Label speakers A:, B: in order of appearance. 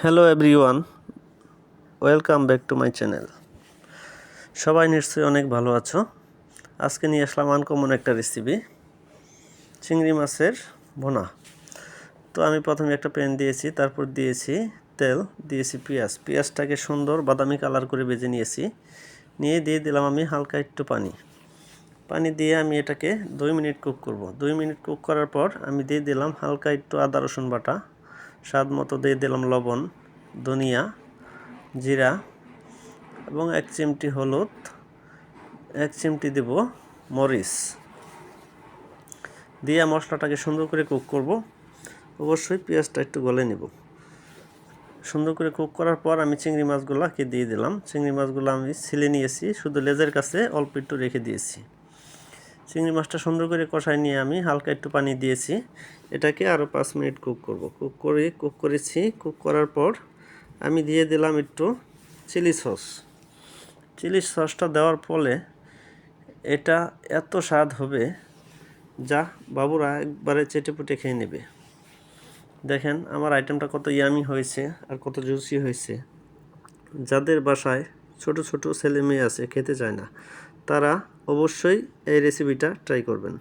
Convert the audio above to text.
A: Hello everyone welcome back to my channel সবাই নিশ্চয়ই অনেক ভালো আছো। আজকে নিয়ে আসলাম আনকমন একটা রেসিপি চিংড়ি মাছের ভোনা। তো আমি প্রথমে একটা প্যান দিয়েছি, তারপর দিয়েছি তেল, দিয়েছি পেঁয়াজ। পেঁয়াজটাকে সুন্দর বাদামি কালার করে ভেজে নিয়েছি। নিয়ে দিয়ে দিলাম আমি হালকা একটু পানি। পানি দিয়ে আমি এটাকে দুই মিনিট কুক করব। দুই মিনিট কুক করার পর আমি দিয়ে দিলাম হালকা একটু আদা রসুন বাটা। স্বাদ মতো দিয়ে দিলাম লবণ, ধনিয়া, জিরা এবং এক চিমটি হলুদ, এক চিমটি দেব মরিচ। দিয়ে মশলাটাকে সুন্দর করে কুক করব। অবশ্যই পেঁয়াজটা একটু গলে নেব। সুন্দর করে কুক করার পর আমি চিংড়ি মাছগুলোকে দিয়ে দিলাম। চিংড়ি মাছগুলো আমি ছিলে নিয়েছি, শুধু লেজের কাছে অল্প একটু রেখে দিয়েছি। চিংড়ি মাছটা সুন্দর করে কষাই নিয়ে আমি হালকা একটু পানি দিয়েছি। এটাকে আরও পাঁচ মিনিট কুক করব। কুক করে, কুক করেছি। কুক করার পর আমি দিয়ে দিলাম একটু চিলি সস। চিলি সসটা দেওয়ার ফলে এটা এত স্বাদ হবে, যা বাবুরা একবারে চেটেপুটে খেয়ে নেবে। দেখেন আমার আইটেমটা কত ইয়ামি হয়েছে আর কত জুসি হয়েছে। যাদের বাসায় ছোট ছোট ছেলে মেয়ে আছে, খেতে চায় না। তারা অবশ্যই এই রেসিপিটা ট্রাই করবেন।